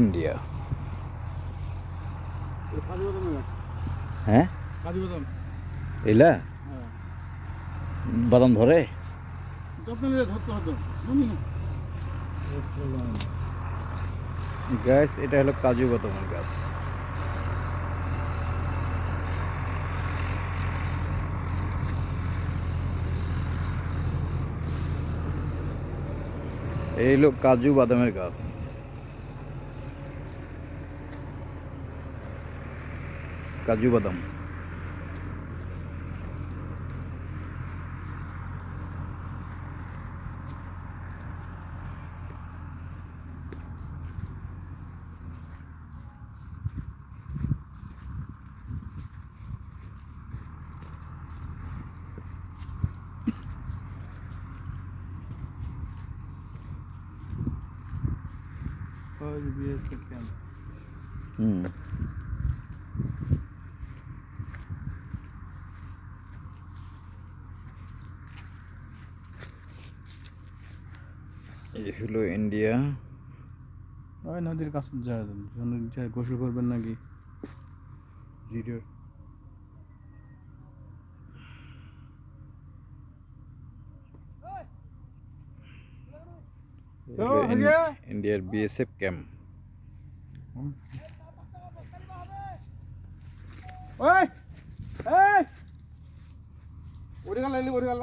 India বাদাম হ্যাঁ? বাদাম এলা? বাদাম ধরে? গাছ এটা হলো কাজু বাদামের গাছ। এই হলো কাজু বাদামের গাছ। কাজু বাদাম ফৌজ বিএসএফ ক্যাম্প হুম এই হলো ইন্ডিয়া ওই নদীর কাছে যায় গোসল করবেন নাকি? ভিডিও। ইন্ডিয়ার বিএসএফ ক্যাম্প ওই ওরে গেল ওরে গেল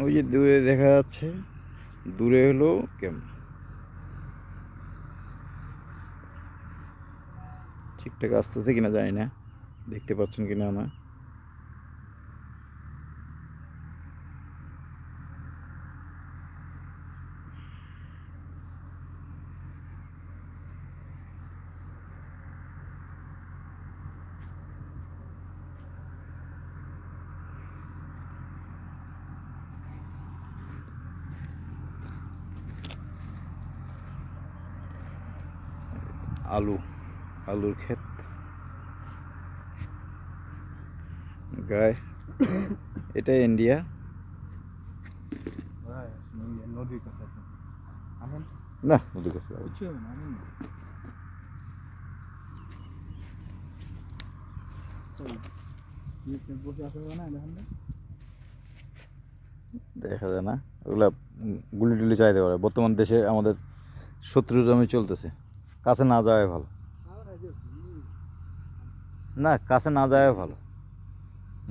ওই যে দূরে দেখা যাচ্ছে, দূরে হলো ক্যাম্প ঠিকঠাক আসতেছে কিনা জানি না, দেখতে পাচ্ছেন কিনা না আলু আলুর ক্ষেত। গায়ে এটা ইন্ডিয়া। না কাছে দেখা যায় না। ওগুলা গুলি টুলি চাইতে পারে। বর্তমান দেশে আমাদের শত্রু জমি চলতেছে। কাছে না যাওয়াই ভালো। না কাছে না যাওয়াই ভালো।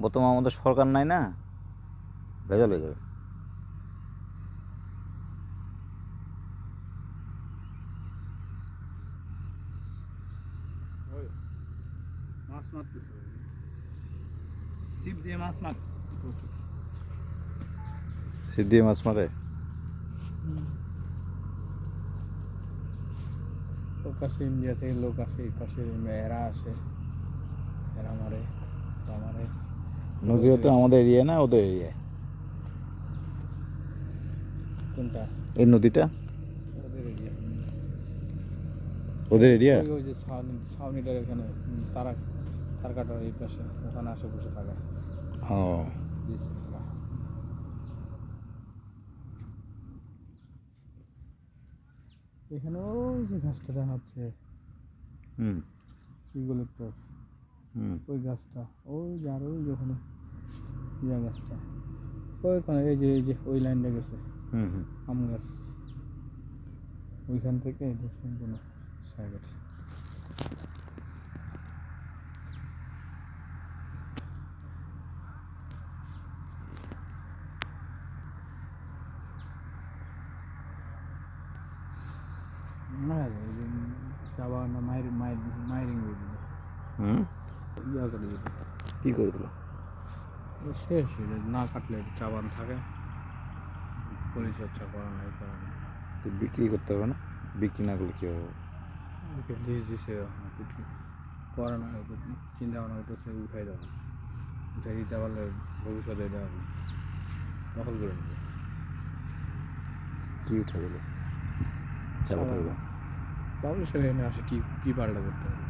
বর্তমান আমাদের সরকার নাই না ভেজাল হয়ে যাবে। মাছ মারতেছে। ছিপ দিয়ে মাছ মারছে। সিদ্ধি মাছ মারে? লোক আসে ইন্ডিয়া থেকে লোক আসে এই পাশে এরা আসে এরা মারে ওরা মারে নদীও তো আমাদের এরিয়া না ওদের এরিয়া? কোনটা? এই নদীটা? ওদের এরিয়া। ওদের এরিয়া? ওই যে ছাউনি ছাউনিটার এখানে তারা তার কাটার এই পাশে ওখানে আসে বসে থাকে। ও। এখানে ওই যে গাছটা দেখা যাচ্ছে হুম ইগুলেক্টর হুম। ওই গাছটা ওই যে আর ওই যে ওখানে ইয়া গাছটা। ওইখানে এই যে এই যে ওই লাইনটা গেছে। হুম হুম। আম গাছ। ওইখান থেকে এটা সম্পূর্ণ সাইড মারা যায় ওই যে যাওয়া না মায়ের মায়ের মায়েরিং করে দিল হুম ইয়া করে দিল কী করে দিল শেষ না কাটলে চাবান থাকে পরিচর্যা করা নাই করা নাই তো বিক্রি করতে হবে না বিক্রি না করলে কী হবে ওকে লিজ দিছে করে না চিন্তা ভাবনা করতেছে উঠাই দেওয়া উঠাই দিতে পারলে ভবিষ্যতে দেওয়া দখল করে নেবে কী উঠে গেলো চালাতে হবে ভবিষ্যতে এনে আসে কি কি পাল্টা করতে হবে?